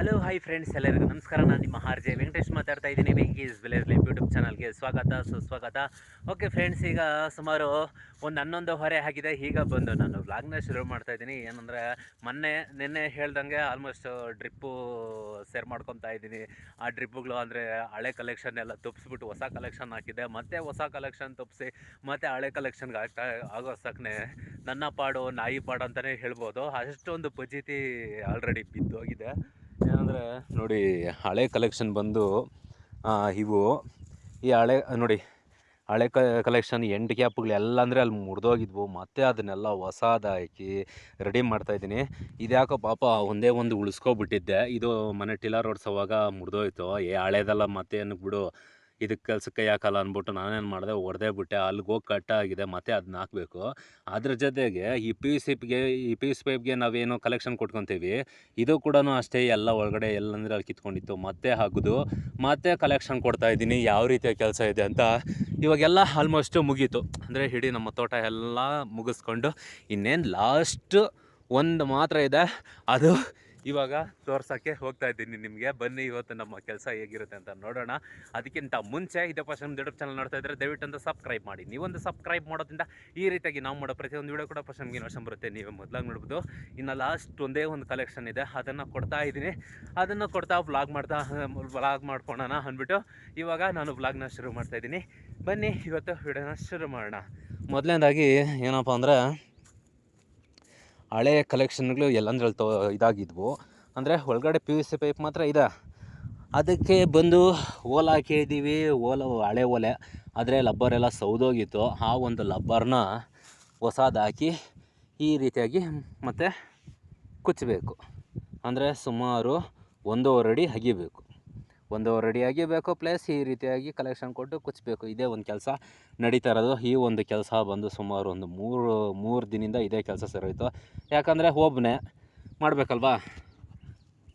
Hello hi friends ಎಲ್ಲರಿಗೂ ನಮಸ್ಕಾರ. ನಾನು ನಿಮ್ಮ ಆರ್ ಜೆ ವೆಂಕಟೇಶ್ ಮಾತಾಡ್ತಾ ಇದ್ದೀನಿ. ವೆಂಕೀಸ್ ವಿಲೇಜ್ ಲೈಫ್ ಯೂಟ್ಯೂಬ್ ಚಾನಲ್ಗೆ ಸ್ವಾಗತ, ಸುಸ್ವಾಗತ. ಓಕೆ ಫ್ರೆಂಡ್ಸ್ ಈಗ ಸುಮಾರು ಒಂದು ಹನ್ನೊಂದು ಹೊರೆ ಆಗಿದೆ. ಈಗ ಬಂದು ನಾನು ವ್ಲಾಗ್ನ ಶುರು ಮಾಡ್ತಾ ಇದ್ದೀನಿ. ಏನಂದರೆ, ಮೊನ್ನೆ, ನಿನ್ನೆ ಹೇಳ್ದಂಗೆ ಆಲ್ಮೋಸ್ಟ್ ಡ್ರಿಪ್ಪು ಸೇರ್ ಮಾಡ್ಕೊತಾ ಇದ್ದೀನಿ. ಆ ಡ್ರಿಪ್ಪುಗಳು ಅಂದರೆ ಹಳೆ ಕಲೆಕ್ಷನ್ ಎಲ್ಲ ತುಪ್ಪಿಸ್ಬಿಟ್ಟು ಹೊಸ ಕಲೆಕ್ಷನ್ ಹಾಕಿದೆ. ಮತ್ತೆ ಹೊಸ ಕಲೆಕ್ಷನ್ ತುಪ್ಪಿಸಿ ಮತ್ತೆ ಹಳೆ ಕಲೆಕ್ಷನ್ಗೆ ಆಗ್ತಾ, ಆಗೋ ಸಕ್ನೆ ನನ್ನ ಪಾಡು, ನಾಯಿ ಪಾಡು ಅಂತಲೇ ಹೇಳ್ಬೋದು. ಅಷ್ಟೊಂದು ಪಜಿತಿ ಆಲ್ರೆಡಿ ಬಿದ್ದೋಗಿದೆ. ಏನಂದರೆ, ನೋಡಿ, ಹಳೆ ಕಲೆಕ್ಷನ್ ಬಂದು ಇವು, ಈ ಹಳೆ, ನೋಡಿ, ಹಳೆ ಕ ಕಲೆಕ್ಷನ್ ಎಂಟು ಕ್ಯಾಪ್ಗಳು ಎಲ್ಲ ಅಂದರೆ ಅಲ್ಲಿ ಮುರಿದೋಗಿದ್ವು. ಮತ್ತೆ ಅದನ್ನೆಲ್ಲ ಹೊಸದಾಕಿ ರೆಡಿ ಮಾಡ್ತಾಯಿದ್ದೀನಿ ಇದ್ಯಾಕೋ ಪಾಪ ಒಂದೇ ಒಂದು ಉಳಿಸ್ಕೊಬಿಟ್ಟಿದ್ದೆ. ಇದು ಮನೆ ಟಿಲ್ಲರ್ ಓಡಿಸೋವಾಗ ಮುರಿದೋಯ್ತು. ಏ, ಹಳೇದಲ್ಲ ಮತ್ತೆ ಏನಕ್ಕೆ ಬಿಡು. ಇದಕ್ಕೆ ಕೆಲಸಕ್ಕೆ ಯಾಕಲ್ಲ ಅಂದ್ಬಿಟ್ಟು ನಾನೇನು ಮಾಡಿದೆ ಹೊಡೆದೇ ಬಿಟ್ಟೆ. ಅಲ್ಲಿಗೆ ಹೋಗಿ ಕಟ್ಟಾಗಿದೆ ಮತ್ತೆ ಅದನ್ನ ಹಾಕಬೇಕು. ಅದ್ರ ಜೊತೆಗೆ ಈ ಪಿ ಯು ಸಿ ಈ ಪಿ ಯು ಸಿ ಪೈಪ್ಗೆ ನಾವೇನು ಕಲೆಕ್ಷನ್ ಕೊಟ್ಕೊತೀವಿ. ಇದು ಕೂಡ ಅಷ್ಟೇ ಎಲ್ಲ ಒಳಗಡೆ ಎಲ್ಲಂದ್ರೆ ಅಲ್ಲಿ ಕಿತ್ಕೊಂಡಿತ್ತು. ಮತ್ತೆ ಹಾಕೋದು, ಮತ್ತೆ ಕಲೆಕ್ಷನ್ ಕೊಡ್ತಾ ಇದ್ದೀನಿ. ಯಾವ ರೀತಿಯ ಕೆಲಸ ಇದೆ ಅಂತ ಇವಾಗೆಲ್ಲ ಆಲ್ಮೋಸ್ಟ್ ಮುಗೀತು. ಅಂದರೆ ಇಡೀ ನಮ್ಮ ತೋಟ ಎಲ್ಲ ಮುಗಿಸ್ಕೊಂಡು ಇನ್ನೇನು ಲಾಸ್ಟ್ ಒಂದು ಮಾತ್ರ ಇದೆ. ಅದು ಇವಾಗ ತೋರ್ಸೋಕ್ಕೆ ಹೋಗ್ತಾ ಇದ್ದೀನಿ ನಿಮಗೆ. ಬನ್ನಿ, ಇವತ್ತು ನಮ್ಮ ಕೆಲಸ ಹೇಗಿರುತ್ತೆ ಅಂತ ನೋಡೋಣ. ಅದಕ್ಕಿಂತ ಮುಂಚೆ ಇದೇ ಫಸ್ಟ್ ನಮ್ಮ ಯೂಟ್ಯೂಬ್ ಚಾನಲ್ ನೋಡ್ತಾ ಇದ್ದರೆ ದಯವಿಟ್ಟು ಒಂದು ಸಬ್ಸ್ಕ್ರೈಬ್ ಮಾಡಿ. ನೀವೊಂದು ಸಬ್ಸ್ಕ್ರೈಬ್ ಮಾಡೋದ್ರಿಂದ ಈ ರೀತಿಯಾಗಿ ನಾವು ಮಾಡೋ ಪ್ರತಿಯೊಂದು ವೀಡಿಯೋ ಕೂಡ ಫಸ್ಟ್ ನಮಗೆ ವರ್ಷ ಬರುತ್ತೆ. ನೀವೇ ಮೊದಲಾಗಿ ನೋಡ್ಬೋದು ಇನ್ನು ಲಾಸ್ಟ್ ಒಂದೇ ಒಂದು ಕಲೆಕ್ಷನ್ ಇದೆ. ಅದನ್ನು ಕೊಡ್ತಾ ಇದ್ದೀನಿ. ಅದನ್ನು ಕೊಡ್ತಾ ವ್ಲಾಗ್ ಮಾಡ್ತಾ ವ್ಲಾಗ್ ಮಾಡ್ಕೊಳೋಣ ಅಂದ್ಬಿಟ್ಟು ಇವಾಗ ನಾನು ವ್ಲಾಗ್ನ ಶುರು ಮಾಡ್ತಾ ಇದ್ದೀನಿ. ಬನ್ನಿ, ಇವತ್ತು ವಿಡಿಯೋನ ಶುರು ಮಾಡೋಣ. ಮೊದಲನೇದಾಗಿ ಏನಪ್ಪ ಅಂದರೆ ಹಳೆ ಕಲೆಕ್ಷನ್ಗಳು ಎಲ್ಲಂದ್ರಲ್ಲಿ ತೋ, ಇದಾಗಿದ್ವು. ಅಂದರೆ ಒಳಗಡೆ ಪಿ ಯು ಸಿ ಪೈಪ್ ಮಾತ್ರ ಇದೆ. ಅದಕ್ಕೆ ಬಂದು ಓಲ ಹಾಕಿದ್ದೀವಿ ಓಲ, ಹಳೆ ಓಲೆ. ಆದರೆ ಲಬ್ಬರ್ ಎಲ್ಲ ಸೌದೋಗಿತ್ತು. ಆ ಒಂದು ಲಬ್ಬರ್ನ ಹೊಸದಾಕಿ ಈ ರೀತಿಯಾಗಿ ಮತ್ತೆ ಕುಚ್ಚಬೇಕು ಅಂದರೆ ಸುಮಾರು ಒಂದೂವರೆ ಅಡಿ ಅಗಿಬೇಕು. ಒಂದೂವರೆ ರೆಡಿಯಾಗಿ ಬೇಕು, ಪ್ಲಸ್ ಈ ರೀತಿಯಾಗಿ ಕಲೆಕ್ಷನ್ ಕೊಟ್ಟು ಕುಚ್ಚಬೇಕು ಇದೇ ಒಂದು ಕೆಲಸ ನಡೀತಾ ಇರೋದು. ಈ ಒಂದು ಕೆಲಸ ಬಂದು ಸುಮಾರು ಒಂದು ಮೂರು ಮೂರು ದಿನದಿಂದ ಇದೇ ಕೆಲಸ ಸೇರೋಯ್ತು ಯಾಕಂದರೆ ಒಬ್ಬನೇ ಮಾಡಬೇಕಲ್ವಾ?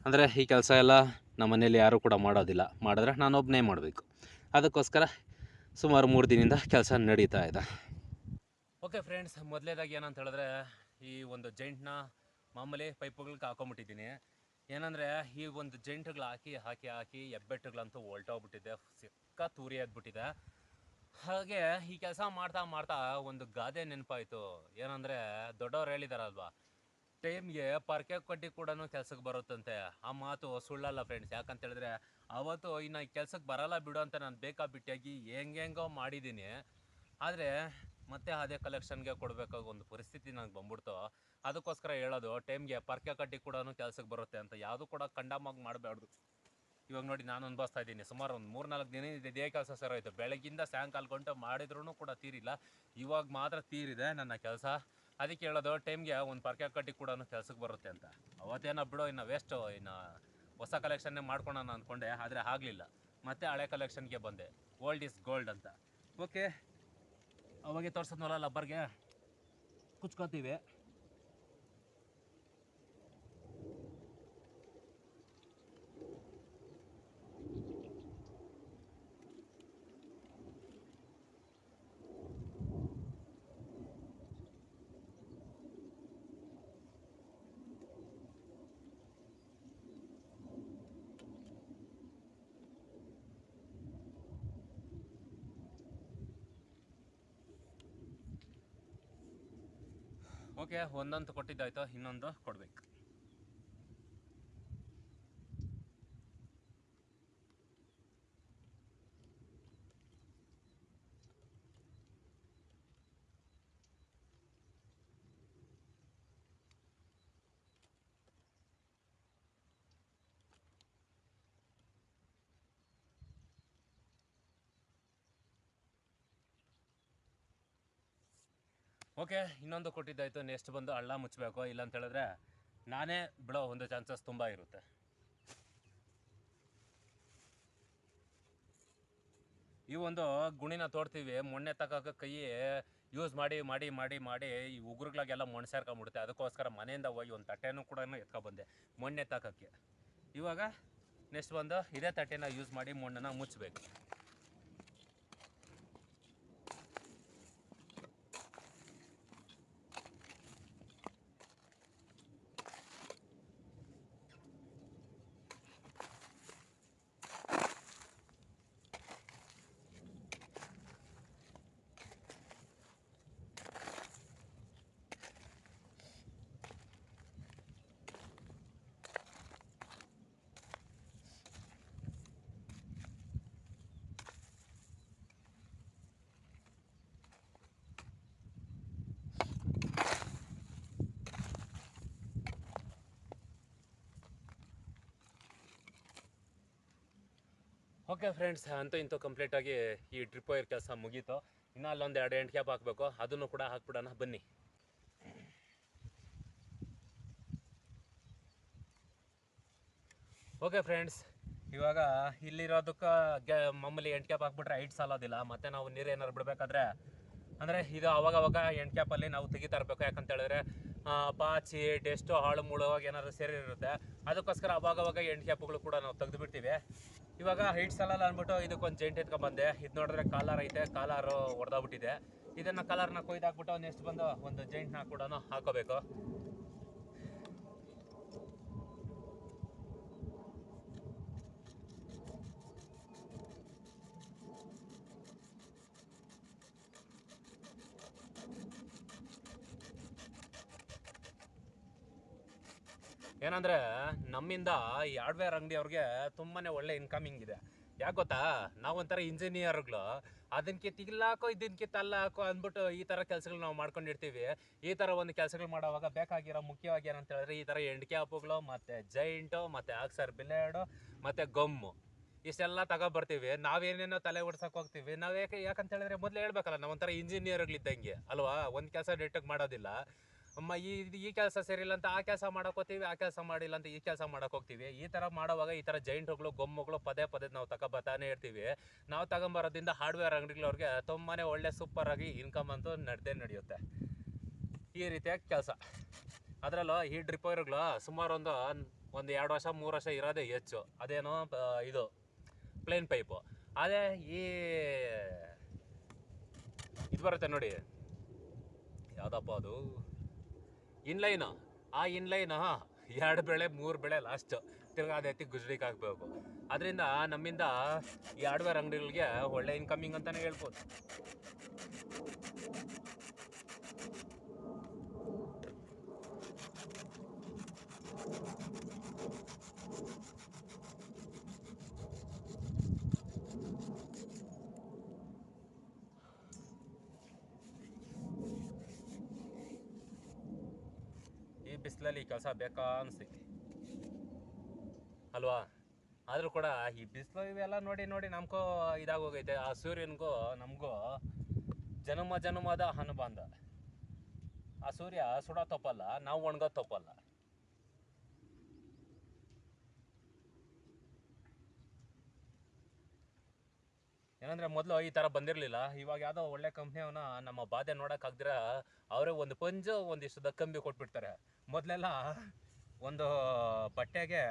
ಅಂದರೆ ಈ ಕೆಲಸ ಎಲ್ಲ ನಮ್ಮ ಮನೇಲಿ ಯಾರೂ ಕೂಡ ಮಾಡೋದಿಲ್ಲ. ಮಾಡಿದ್ರೆ ನಾನು ಒಬ್ಬನೇ ಮಾಡಬೇಕು. ಅದಕ್ಕೋಸ್ಕರ ಸುಮಾರು ಮೂರು ದಿನದಿಂದ ಕೆಲಸ ನಡೀತಾ ಇದೆ. ಓಕೆ ಫ್ರೆಂಡ್ಸ್, ಮೊದಲೇದಾಗಿ ಏನಂತ ಹೇಳಿದ್ರೆ ಈ ಒಂದು ಜೈಂಟ್ನ ಮಾಮೂಲಿ ಪೈಪುಗಳಿಗೆ ಹಾಕೊಂಬಿಟ್ಟಿದ್ದೀನಿ. ಏನಂದರೆ, ಈ ಒಂದು ಜೆಂಟ್ಗಳು ಹಾಕಿ ಹಾಕಿ ಹಾಕಿ ಎಬ್ಬೆಟ್ಟುಗಳಂತೂ ಹೊಲ್ಟೋಗ್ಬಿಟ್ಟಿದೆ. ಸಿಕ್ಕ ತೂರಿ ಆಗ್ಬಿಟ್ಟಿದೆ. ಹಾಗೆ ಈ ಕೆಲಸ ಮಾಡ್ತಾ ಮಾಡ್ತಾ ಒಂದು ಗಾದೆ ನೆನಪಾಯಿತು. ಏನಂದರೆ, ದೊಡ್ಡವ್ರು ಹೇಳಿದಾರಲ್ವಾ, ಟೈಮ್ಗೆ ಪರ್ಕೆ ಕಡ್ಡಿ ಕೂಡ ಕೆಲ್ಸಕ್ಕೆ ಬರುತ್ತಂತೆ. ಆ ಮಾತು ಸುಳ್ಳಲ್ಲ ಫ್ರೆಂಡ್ಸ್ ಯಾಕಂತ ಹೇಳಿದ್ರೆ ಅವತ್ತು ಇನ್ನು ಕೆಲಸಕ್ಕೆ ಬರಲ್ಲ ಬಿಡು ಅಂತ ನಾನು ಬೇಕಾಬಿಟ್ಟಿಯಾಗಿ ಹೆಂಗೆಂಗೋ ಮಾಡಿದ್ದೀನಿ ಆದರೆ, ಮತ್ತೆ ಅದೇ ಕಲೆಕ್ಷನ್ಗೆ ಕೊಡಬೇಕಾಗ ಒಂದು ಪರಿಸ್ಥಿತಿ ನನಗೆ ಬಂದ್ಬಿಡ್ತು. ಅದಕ್ಕೋಸ್ಕರ ಹೇಳೋದು, ಟೈಮ್ಗೆ ಪರ್ಕೆ ಕಡ್ಡಿ ಕೂಡ ಕೆಲಸಕ್ಕೆ ಬರುತ್ತೆ ಅಂತ. ಯಾವುದು ಕೂಡ ಕಂಡಾಮಾಗಿ ಮಾಡಬಾರ್ದು ಇವಾಗ ನೋಡಿ ನಾನು ಅನುಭವಿಸ್ತಾ ಇದ್ದೀನಿ. ಸುಮಾರು ಒಂದು ಮೂರು ನಾಲ್ಕು ದಿನ ಇದೆ ಕೆಲಸ ಸೇರೋಯ್ತು ಬೆಳಗಿಂದ ಸಾಯಂಕಾಲ ಗಂಟೆ ಮಾಡಿದ್ರೂ ಕೂಡ ತೀರಿಲ್ಲ. ಇವಾಗ ಮಾತ್ರ ತೀರಿದೆ ನನ್ನ ಕೆಲಸ. ಅದಕ್ಕೆ ಹೇಳೋದು, ಟೈಮ್ಗೆ ಒಂದು ಪರ್ಕೆ ಕಟ್ಟಿ ಕೂಡ ಕೆಲಸಕ್ಕೆ ಬರುತ್ತೆ ಅಂತ. ಅವತ್ತೇನೋ ಬಿಡೋ, ಇನ್ನು ವೇಸ್ಟು ಇನ್ನು ಹೊಸ ಕಲೆಕ್ಷನ್ನೇ ಮಾಡ್ಕೊಳೋಣ ಅಂದ್ಕೊಂಡೆ ಆದರೆ ಆಗಲಿಲ್ಲ. ಮತ್ತೆ ಹಳೆ ಕಲೆಕ್ಷನ್ಗೆ ಬಂದೆ. ಓಲ್ಡ್ ಇಸ್ ಗೋಲ್ಡ್ ಅಂತ. ಓಕೆ ಅವಾಗೆ ತೋರ್ಸದ್ನಲ್ಲ ಲಬ್ಬರ್ಗೆ? ಕುಚ್ಕೋತೀವಿ. ಓಕೆ ಒಂದಂತ ಕೊಟ್ಟಿದ್ದಾಯ್ತು ಇನ್ನೊಂದು ಕೊಡ್ಬೇಕು. ಓಕೆ, ಇನ್ನೊಂದು ಕೊಟ್ಟಿದ್ದಾಯಿತು. ನೆಕ್ಸ್ಟ್ ಬಂದು ಹಳ್ಳ ಮುಚ್ಚಬೇಕು. ಇಲ್ಲ ಅಂತ ಹೇಳಿದ್ರೆ ನಾನೇ ಬಿಡೋ ಒಂದು ಚಾನ್ಸಸ್ ತುಂಬ ಇರುತ್ತೆ. ಈ ಒಂದು ಗುಣಿನ ತೋಡ್ತೀವಿ. ಮೊನ್ನೆ ತಗೋಕೆ ಕೈ ಯೂಸ್ ಮಾಡಿ ಮಾಡಿ ಮಾಡಿ ಮಾಡಿ ಈ ಉಗುರುಗಳಿಗೆಲ್ಲ ಮಣ್ಣು ಸೇರ್ಕೊಂಬಿಡುತ್ತೆ ಅದಕ್ಕೋಸ್ಕರ ಮನೆಯಿಂದ ಹೋಗಿ ಒಂದು ತಟ್ಟೆನೂ ಕೂಡ ಎತ್ಕೊಬಂದೆ ಮೊನ್ನೆ ತಗೋಕ್ಕೆ ಇವಾಗ ನೆಕ್ಸ್ಟ್ ಬಂದು ಇದೇ ತಟ್ಟೆನ ಯೂಸ್ ಮಾಡಿ ಮಣ್ಣನ್ನು ಮುಚ್ಚಬೇಕು. ಓಕೆ ಫ್ರೆಂಡ್ಸ್ ಅಂತೂ ಇಂತೂ ಕಂಪ್ಲೀಟಾಗಿ ಈ ಟ್ರಿಪ್ ವೈರ್ ಕೆಲಸ ಮುಗೀತು. ಇನ್ನೂ ಅಲ್ಲೊಂದು ಎರಡು ಎಂಟು ಕ್ಯಾಪ್ ಹಾಕಬೇಕು. ಅದನ್ನು ಕೂಡ ಹಾಕ್ಬಿಡೋಣ, ಬನ್ನಿ. ಓಕೆ ಫ್ರೆಂಡ್ಸ್ ಇವಾಗ ಇಲ್ಲಿರೋದಕ್ಕೆ ಮಾಮೂಲಿ ಎಂಟು ಕ್ಯಾಪ್ ಹಾಕ್ಬಿಟ್ರೆ ಐಟ್ ಸಾಲೋದಿಲ್ಲ ಮತ್ತೆ ನಾವು ನೀರು ಏನಾದ್ರು ಬಿಡಬೇಕಾದ್ರೆ, ಅಂದರೆ ಇದು ಅವಾಗವಾಗ ಅವಾಗ ಎಂಟು ಕ್ಯಾಪಲ್ಲಿ ನಾವು ತೆಗಿತಾ ಇರಬೇಕು ಯಾಕಂತ ಹೇಳಿದ್ರೆ ಪಾಚಿ ಟೆಸ್ಟು ಹಾಳು ಮುಳುವಾಗ ಏನಾದ್ರು ಸೇರಿರುತ್ತೆ. ಅದಕ್ಕೋಸ್ಕರ ಅವಾಗವಾಗ ಅವಾಗ ಎಂಟು ಕ್ಯಾಪ್ಗಳು ಕೂಡ ನಾವು ತೆಗೆದು ಬಿಡ್ತೀವಿ ಇವಾಗ ಹೈಟ್ ಸಾಲಲ್ಲ ಅಂದ್ಬಿಟ್ಟು ಇದಕ್ಕೊಂದು ಜೈಂಟ್ ಎತ್ಕೊಂಡ್ಬಂದೆ ಇದು ನೋಡಿದ್ರೆ ಕಾಲರ್ ಐತೆ ಕಾಲಾರು ಹೊಡೆದಾಗ್ಬಿಟ್ಟಿದೆ ಇದನ್ನು ಕಲರ್ನ ಕೊಯ್ದಾಕ್ಬಿಟ್ಟು ನೆಕ್ಸ್ಟ್ ಬಂದು ಒಂದು ಜೈಂಟ್ನ ಕೂಡ ಹಾಕೋಬೇಕು. ಏನಂದ್ರೆ ನಮ್ಮಿಂದ ಈ ಹಾರ್ಡ್ವೇರ್ ಅಂಗಡಿಯವ್ರಿಗೆ ತುಂಬಾನೇ ಒಳ್ಳೆ ಇನ್ಕಮಿಂಗ್ ಇದೆ. ಯಾಕೆ ಗೊತ್ತಾ? ನಾವೊಂಥರ ಇಂಜಿನಿಯರ್ಗಳು ಅದನ್ಕೆ ತಿಗ್ಲಾಕೋ ಇದನ್ಕೆ ಅಲ್ಲ ಹಾಕೋ ಅಂದ್ಬಿಟ್ಟು ಈ ಥರ ಕೆಲಸಗಳು ನಾವು ಮಾಡ್ಕೊಂಡಿರ್ತೀವಿ. ಈ ಥರ ಒಂದು ಕೆಲಸಗಳು ಮಾಡೋವಾಗ ಬೇಕಾಗಿರೋ ಮುಖ್ಯವಾಗಿ ಏನಂತ ಹೇಳಿದ್ರೆ ಈ ಥರ ಎಂಡ್ ಹಬ್ಬಗಳು ಮತ್ತು ಜೈಂಟು ಮತ್ತು ಆಕ್ಸರ್ ಬಿಲೇಡು ಮತ್ತು ಗಮ್ಮು. ಇಷ್ಟೆಲ್ಲ ತಗೊಬರ್ತೀವಿ. ನಾವೇನೇನೋ ತಲೆ ಓಡ್ಸಕ್ ಹೋಗ್ತೀವಿ. ನಾವು ಯಾಕೆ ಯಾಕಂತ ಹೇಳಿದ್ರೆ ಮೊದಲು ಹೇಳ್ಬೇಕಲ್ಲ ನಾವು ಒಂಥರ ಇಂಜಿನಿಯರ್ಗಳಿದ್ದಂಗೆ ಅಲ್ವಾ? ಒಂದು ಕೆಲಸ ಡೇಟಾಗಿ ಮಾಡೋದಿಲ್ಲ. ಅಮ್ಮ, ಈ ಈ ಕೆಲಸ ಸರಿಯಿಲ್ಲ ಅಂತ ಆ ಕೆಲಸ ಮಾಡಕ್ ಹೋಗ್ತೀವಿ, ಆ ಕೆಲಸ ಮಾಡಿಲ್ಲ ಅಂತ ಈ ಕೆಲಸ ಮಾಡಕ್ ಹೋಗ್ತೀವಿ. ಈ ತರ ಮಾಡುವಾಗ ಈ ತರ ಜೈಂಟ್ಗಳು ಗೊಮ್ಮಗಳು ಪದೇ ಪದೇ ನಾವು ತಗೊಬರ್ತಾನೆ ಇರ್ತೀವಿ. ನಾವು ತಗೊಂಬರೋದ್ರಿಂದ ಹಾರ್ಡ್ವೇರ್ ಅಂಗಡಿಗಳವ್ರಿಗೆ ತುಂಬಾನೇ ಒಳ್ಳೆ ಸೂಪರ್ ಆಗಿ ಇನ್ಕಮ್ ಅಂತೂ ನಡೆದೇ ನಡೆಯುತ್ತೆ. ಈ ರೀತಿಯಾಗಿ ಕೆಲಸ. ಅದರಲ್ಲೂ ಈ ಡ್ರಿಪ್ ಸುಮಾರೊಂದು ಸುಮಾರು ಒಂದು ಎರಡು ವರ್ಷ, ಮೂರು ವರ್ಷ ಇರೋದೇ ಹೆಚ್ಚು. ಅದೇನೋ ಇದು ಪ್ಲೇನ್ ಪೈಪು ಅದೇ ಈ, ಇದು ಬರುತ್ತೆ ನೋಡಿ. ಯಾವುದಪ್ಪ ಅದು? ಇನ್ಲೈನು ಆ? ಇನ್ಲೈನ್ ಎರಡು ಬೆಳೆ, ಮೂರು ಬೆಳೆ ಲಾಸ್ಟ್ ತಿರ್ಗಾ ಅದೇ ಎತ್ತಿ ಗುಜ್ರಿಗೆ ಅದರಿಂದ ನಮ್ಮಿಂದ ಈ ಹಾರ್ಡ್ವೇರ್ ಅಂಗಡಿಗಳಿಗೆ ಒಳ್ಳೆ ಇನ್ಕಮಿಂಗ್ ಅಂತಲೇ ಹೇಳ್ಬೋದು. ಬಿಸಿಲಲ್ಲಿ ಈ ಕೆಲಸ ಬೇಕಾ ಅನಿಸ್ತೈತಿ ಅಲ್ವಾ? ಆದರೂ ಕೂಡ ಈ ಬಿಸಿಲು ಇವೆಲ್ಲ ನೋಡಿ ನೋಡಿ ನಮಗೂ ಇದಾಗೋಗೈತೆ. ಆ ಸೂರ್ಯನಿಗೂ, ನಮಗೂ ಜನ್ಮ ಜನ್ಮದ ಅನುಬಂಧ ಆ ಸೂರ್ಯ ಸುಡೋ ತಪ್ಪಲ್ಲ, ನಾವು ಒಣಗೋ ತಪ್ಪಲ್ಲ. ಏನಂದ್ರೆ ಮೊದಲು ಈ ಥರ ಬಂದಿರಲಿಲ್ಲ. ಇವಾಗ ಯಾವುದೋ ಒಳ್ಳೆ ಕಂಪ್ನಿಯವನ್ನ ನಮ್ಮ ಬಾಧೆ ನೋಡೋಕ್ಕಾಗ್ದಿರ ಅವರೇ ಒಂದು ಪಂಜು ಒಂದಿಷ್ಟು ದಕ್ಕಂಬಿ ಕೊಟ್ಬಿಡ್ತಾರೆ. ಮೊದಲೆಲ್ಲ ಒಂದು ಬಟ್ಟೆಗೆ,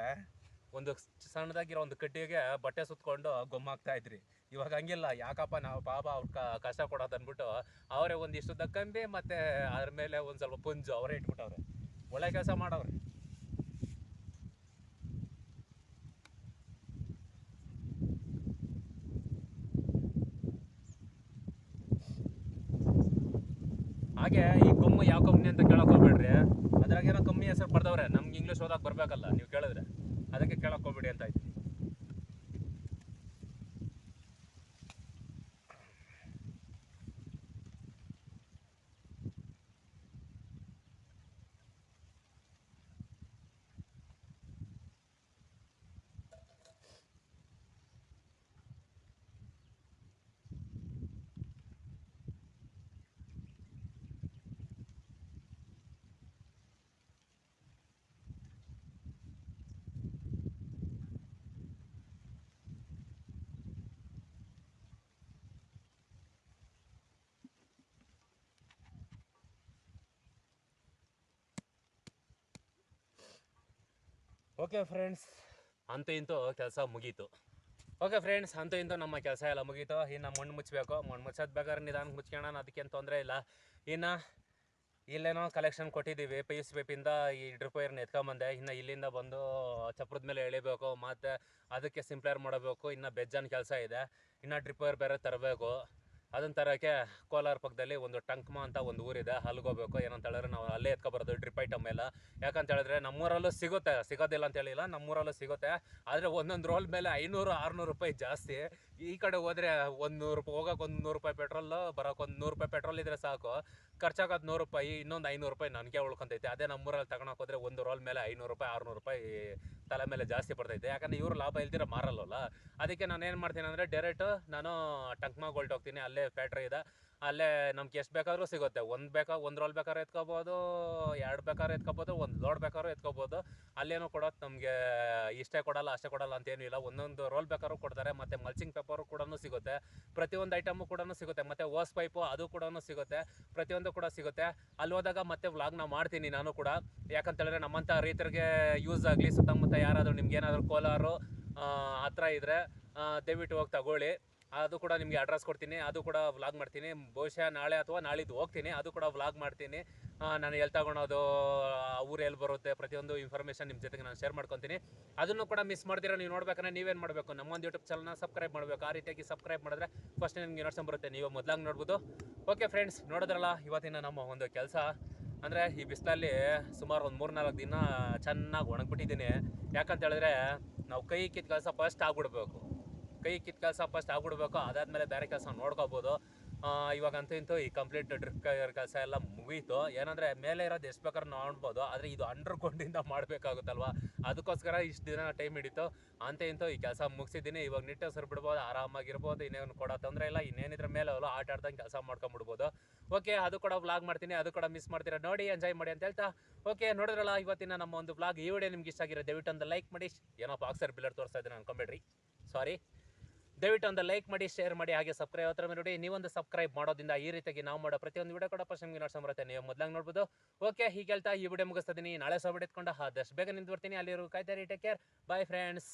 ಒಂದು ಸಣ್ಣದಾಗಿರೋ ಒಂದು ಕಟ್ಟಿಗೆ ಬಟ್ಟೆ ಸುತ್ಕೊಂಡು ಗೊಮ್ಮಾಗ್ತಾ ಇದ್ರಿ. ಇವಾಗ ಹಂಗಿಲ್ಲ. ಯಾಕಪ್ಪ ನಾವು ಪಾಪ ಅವ್ರ ಕಷ್ಟ ಕೊಡೋದು ಅಂದ್ಬಿಟ್ಟು ಅವರೇ ಒಂದಿಷ್ಟು ದಕ್ಕಂಬಿ ಮತ್ತೆ ಅದ್ರ ಮೇಲೆ ಒಂದು ಸ್ವಲ್ಪ ಪುಂಜು ಅವರೇ ಇಟ್ಬಿಟ್ಟವ್ರೆ. ಒಳ್ಳೆ ಕೆಲಸ ಮಾಡವ್ರೆ. ಹಾಗೆ ಈ ಕೊಮ್ಮು ಯಾವ ಕಂಪ್ನಿ ಅಂತ ಕೇಳಕ್ ಹೋಗ್ಬೇಡ್ರಿ. ಅದ್ರಾಗೇನೋ ಕಮ್ಮಿ ಹೆಸರು ಪಡೆದವ್ರೆ. ನಮ್ಗೆ ಇಂಗ್ಲೀಷ್ ಓದಕ್ಕೆ ಬರಬೇಕಲ್ಲ, ನೀವು ಕೇಳಿದ್ರೆ. ಅದಕ್ಕೆ ಕೇಳಕ್ ಹೋಗ್ಬೇಡಿ ಅಂತ ಇದ್ದೀನಿ ಓಕೆ ಫ್ರೆಂಡ್ಸ್ ಅಂತೂ ಇಂತೂ ಕೆಲಸ ಮುಗೀತು. ಓಕೆ ಫ್ರೆಂಡ್ಸ್ ಅಂತೂ ಇಂತೂ ನಮ್ಮ ಕೆಲಸ ಎಲ್ಲ ಮುಗೀತು. ಇನ್ನು ಮಣ್ಣು ಮುಚ್ಚಬೇಕು ಮಣ್ಣು ಮುಚ್ಚೋದು ಬೇಕಾದ್ರೆ ನಿಧಾನಕ್ಕೆ ಮುಚ್ಕೋಣ ಅದಕ್ಕೇನು ತೊಂದರೆ ಇಲ್ಲ. ಇನ್ನು ಇಲ್ಲೇನೋ ಕಲೆಕ್ಷನ್ ಕೊಟ್ಟಿದ್ದೀವಿ. ಪಿ ಎಸ್ ಪೈಪಿಂದ ಈ ಡ್ರಿಪ್ ವೈರ್ನ ಎತ್ಕೊಂಬಂದೆ. ಇನ್ನು ಇಲ್ಲಿಂದ ಬಂದು ಚಪ್ರದ ಮೇಲೆ ಎಳಿಬೇಕು. ಮತ್ತು ಅದಕ್ಕೆ ಸಿಂಪ್ಲೈರ್ ಮಾಡಬೇಕು. ಇನ್ನು ಬೆಜ್ಜನ್ ಕೆಲಸ ಇದೆ. ಇನ್ನು ಡ್ರಿಪ್ ವೈರ್ ಬೇರೆ ತರಬೇಕು. ಅದನ್ನ ತರೋಕ್ಕೆ ಕೋಲಾರ ಪಕ್ಕದಲ್ಲಿ ಒಂದು ಟಂಕ್ಮ ಅಂತ ಒಂದು ಊರಿದೆ. ಅಲ್ಲಿಗೆ ಹೋಗ್ಬೇಕು ಏನಂತ ಹೇಳಿದ್ರೆ ನಾವು ಅಲ್ಲೇ ಎತ್ಕೊಬರೋದು ಡ್ರಿಪ್ ಐಟಮ್ ಎಲ್ಲ. ಯಾಕಂತ ಹೇಳಿದ್ರೆ ನಮ್ಮೂರಲ್ಲೂ ಸಿಗುತ್ತೆ, ಸಿಗೋದಿಲ್ಲ ಅಂತ ಹೇಳಿಲ್ಲ, ನಮ್ಮೂರಲ್ಲೂ ಸಿಗುತ್ತೆ. ಆದರೆ ಒಂದೊಂದು ರೋಲ್ ಮೇಲೆ ಐನೂರು, ಆರುನೂರು ರೂಪಾಯಿ ಜಾಸ್ತಿ. ಈ ಕಡೆ ಹೋದರೆ ಒಂದು ನೂರು ರೂಪಾಯಿ, ಹೋಗೋಕೆ ಒಂದು ನೂರು ರೂಪಾಯಿ ಪೆಟ್ರೋಲು, ಬರೋಕೆ ಒಂದು ನೂರು ರೂಪಾಯಿ ಪೆಟ್ರೋಲ್ ಇದ್ದರೆ ಸಾಕು. ಖರ್ಚಾಗೋದು ನೂರು ರೂಪಾಯಿ, ಇನ್ನೊಂದು ಐನೂರು ರೂಪಾಯಿ ನನಗೆ ಉಳ್ಕೊಂತೈತೆ. ಅದೇ ನಮ್ಮೂರಲ್ಲಿ ತಗೊಳಕ್ ಹೋದ್ರೆ ಒಂದು ರೋಲ್ ಮೇಲೆ ಐನೂರು ರೂಪಾಯಿ, ಆರುನೂರು ರೂಪಾಯಿ ತಲೆ ಮೇಲೆ ಜಾಸ್ತಿ ಬರ್ತೈತೆ ಯಾಕಂದ್ರೆ ಇವರು ಲಾಭ ಇಲ್ದಿರ ಮಾರಲ್ಲಲ್ಲ. ಅದಕ್ಕೆ ನಾನು ಏನು ಮಾಡ್ತೀನಿ ಅಂದರೆ ಡೈರೆಕ್ಟ್ ನಾನು ಟಂಕ್ಮಾ ಗೋಲ್ಡ್ ಹೋಗ್ತೀನಿ. ಅಲ್ಲೇ ಫ್ಯಾಕ್ಟ್ರಿ ಇದೆ. ಅಲ್ಲೇ ನಮ್ಗೆ ಎಷ್ಟು ಬೇಕಾದ್ರೂ ಸಿಗುತ್ತೆ. ಒಂದು ಬೇಕಾ, ಒಂದು ರೋಲ್ ಬೇಕಾದ್ರೂ ಎತ್ಕೋಬೋದು, ಎರಡು ಬೇಕಾದ್ರೂ ಎತ್ಕೋಬೋದು, ಒಂದು ಲೋಡ್ ಬೇಕಾದ್ರೂ ಎತ್ಕೋಬೋದು. ಅಲ್ಲೇನೋ ಕೊಡೋದು ನಮಗೆ ಇಷ್ಟೇ ಕೊಡಲ್ಲ, ಅಷ್ಟೇ ಕೊಡಲ್ಲ ಅಂತೇನೂ ಇಲ್ಲ. ಒಂದೊಂದು ರೋಲ್ ಬೇಕಾದ್ರೂ ಕೊಡ್ತಾರೆ, ಮತ್ತು ಮಲ್ಚಿಂಗ್ ಪೇಪರು ಕೂಡ ಸಿಗುತ್ತೆ. ಪ್ರತಿಯೊಂದು ಐಟಮು ಕೂಡ ಸಿಗುತ್ತೆ. ಮತ್ತು ಓಸ್ ಪೈಪು ಅದು ಕೂಡ ಸಿಗುತ್ತೆ. ಪ್ರತಿಯೊಂದು ಕೂಡ ಸಿಗುತ್ತೆ. ಅಲ್ಲಿ ಹೋದಾಗ ಮತ್ತೆ ವ್ಲಾಗ್ನ ಮಾಡ್ತೀನಿ ನಾನು ಕೂಡ. ಯಾಕಂತೇಳಿದ್ರೆ ನಮ್ಮಂಥ ರೈತರಿಗೆ ಯೂಸ್ ಆಗಲಿ, ಸುತ್ತಮುತ್ತ ಯಾರಾದರೂ ನಿಮ್ಗೆ ಏನಾದರೂ ಕೋಲಾರು ಹತ್ರ ಇದ್ದರೆ ದಯವಿಟ್ಟು ಹೋಗಿ ತಗೊಳ್ಳಿ. ಅದು ಕೂಡ ನಿಮಗೆ ಅಡ್ರೆಸ್ ಕೊಡ್ತೀನಿ, ಅದು ಕೂಡ ವ್ಲಾಗ್ ಮಾಡ್ತೀನಿ. ಬಹುಶಃ ನಾಳೆ ಅಥವಾ ನಾಳಿದ್ದು ಹೋಗ್ತೀನಿ, ಅದು ಕೂಡ ವ್ಲಾಗ್ ಮಾಡ್ತೀನಿ. ನಾನು ಎಲ್ಲಿ ತಗೊಳೋದು ಊರು ಎಲ್ಲಿ ಬರುತ್ತೆ, ಪ್ರತಿಯೊಂದು ಇನ್ಫಾರ್ಮೇಷನ್ ನಿಮ್ಮ ಜೊತೆಗೆ ನಾನು ಶೇರ್ ಮಾಡ್ಕೊತೀನಿ. ಅದನ್ನು ಕೂಡ ಮಿಸ್ ಮಾಡ್ತೀರಾ ನೀವು ನೋಡ್ಬೇಕಂದ್ರೆ ನೀವೇನು ಮಾಡಬೇಕು? ನಮ್ಮೊಂದು ಯೂಟ್ಯೂಬ್ ಚಾನಲ್ನ ಸಬ್ಸ್ಕ್ರೈಬ್ ಮಾಡಬೇಕು. ಆ ರೀತಿಯಾಗಿ ಸಬ್ಸ್ಕ್ರೈಬ್ ಮಾಡಿದ್ರೆ ಫಸ್ಟ್ ನಿಮ್ಗೆ ನೋಡ್ಸೋ ಬರುತ್ತೆ, ನೀವು ಮೊದಲಾಗಿ ನೋಡ್ಬೋದು. ಓಕೆ ಫ್ರೆಂಡ್ಸ್ ನೋಡಿದ್ರಲ್ಲ, ಇವತ್ತಿನ ನಮ್ಮ ಒಂದು ಕೆಲಸ. ಅಂದರೆ ಈ ಬಿಸಿಲಲ್ಲಿ ಸುಮಾರು ಒಂದು ಮೂರು ನಾಲ್ಕು ದಿನ ಚೆನ್ನಾಗಿ ಒಣಗಿಬಿಟ್ಟಿದ್ದೀನಿ. ಯಾಕಂತ ಹೇಳಿದ್ರೆ ನಾವು ಕೈ ಕಿತ್ತು ಕೆಲಸ ಫಸ್ಟ್ ಆಗ್ಬಿಡ್ಬೇಕು. ಕೈ ಕಿತ್ತು ಕೆಲಸ ಫಸ್ಟ್ ಆಗ್ಬಿಡ್ಬೇಕು, ಅದಾದಮೇಲೆ ಬೇರೆ ಕೆಲಸ ನೋಡ್ಕೋಬೋದು. ಇವಾಗಂತೂ ಇಂತೂ ಈ ಕಂಪ್ಲೀಟ್ ಡ್ರಿಪ್ ಕೆಲಸ ಎಲ್ಲ ಮುಗೀತು. ಏನಂದರೆ ಮೇಲೆ ಇರೋದು ಎಷ್ಟು ಬೇಕಾದ್ರೂ ನೋಡ್ಬೋದು, ಆದರೆ ಇದು ಅಂಡರ್ಗ್ರೌಂಡಿಂದ ಮಾಡಬೇಕಾಗುತ್ತಲ್ವಾ? ಅದಕ್ಕೋಸ್ಕರ ಇಷ್ಟು ದಿನ ಟೈಮ್ ಹಿಡಿತು. ಅಂತ ಇಂತೂ ಈ ಕೆಲಸ ಮುಗಿಸಿದ್ದೀನಿ. ಇವಾಗ ನಿಟ್ಟೆ ಬಿಡ್ಬೋದು, ಆರಾಮಾಗಿರ್ಬೋದು, ಇನ್ನೇನು ಕೊಡೋ ತೊಂದರೆ ಇಲ್ಲ. ಇನ್ನೇನಿದ್ರ ಮೇಲೆ ಅವಲ್ಲ ಆಟ ಆಡ್ದಂಗೆ ಕೆಲಸ ಮಾಡ್ಕೊಂಬಿಡ್ಬೋದು. ಓಕೆ, ಅದು ಕೂಡ ವ್ಲಾಗ್ ಮಾಡ್ತೀನಿ. ಅದು ಕೂಡ ಮಿಸ್ ಮಾಡ್ತೀರಾ ನೋಡಿ ಎಂಜಾಯ್ ಮಾಡಿ ಅಂತ ಹೇಳ್ತಾ. ಓಕೆ, ನೋಡಿದ್ರಲ್ಲ, ಇವತ್ತಿನ ನಮ್ಮ ಒಂದು ವ್ಲಾಗ್ ಈ ವಿಡಿಯೋ ನಿಮ್ಗೆ ಇಷ್ಟ ಆಗಿರೋ ದಯವಿಟ್ಟು ಒಂದು ಲೈಕ್ ಮಾಡಿ. ಏನೋ ಬಾಕ್ಸರ್ ಬಿಲ್ಲರ್ ತೋರಿಸ್ತಾ ಇದ್ದೀನಿ ಅನ್ಕೊಂಬೇಡ್ರಿ. ಸಾರಿ ದಯವಿಟ್ಟು ಒಂದು ಲೈಕ್ ಮಾಡಿ, ಶೇರ್ ಮಾಡಿ, ಹಾಗೆ ಸಬ್ಸ್ಕ್ರೈಬ್ ಹತ್ರ ನೋಡಿ ನೀವೊಂದು ಸಬ್ಸ್ಕ್ರೈಬ್ ಮಾಡೋದಿಂದ ಈ ರೀತಿಯಾಗಿ ನಾವು ಮಾಡೋ ಪ್ರತಿಯೊಂದು ವಿಡಿಯೋ ಕೂಡ ಫಸ್ಟ್ ನಿಮಗೆ ನೋಡ್ಸೋ ಬರುತ್ತೆ. ನೀವು ಮೊದಲಾಗಿ ನೋಡ್ಬೋದು. ಓಕೆ ಹೀಗೆ ಹೇಳ್ತಾ ಈ ವಿಡಿಯೋ ಮುಗಿಸ್ತಿದ್ದೀನಿ ನಾಳೆ ಸಹ ಎತ್ಕೊಂಡು ಆದಷ್ಟು ಬೇಗ ನಿಂತು ಬರ್ತೀನಿ ಅಲ್ಲಿರೋ ಕಾಯ್ತಾರೆ ಟೇಕ್ ಕೇರ್ ಬಾಯ್ ಫ್ರೆಂಡ್ಸ್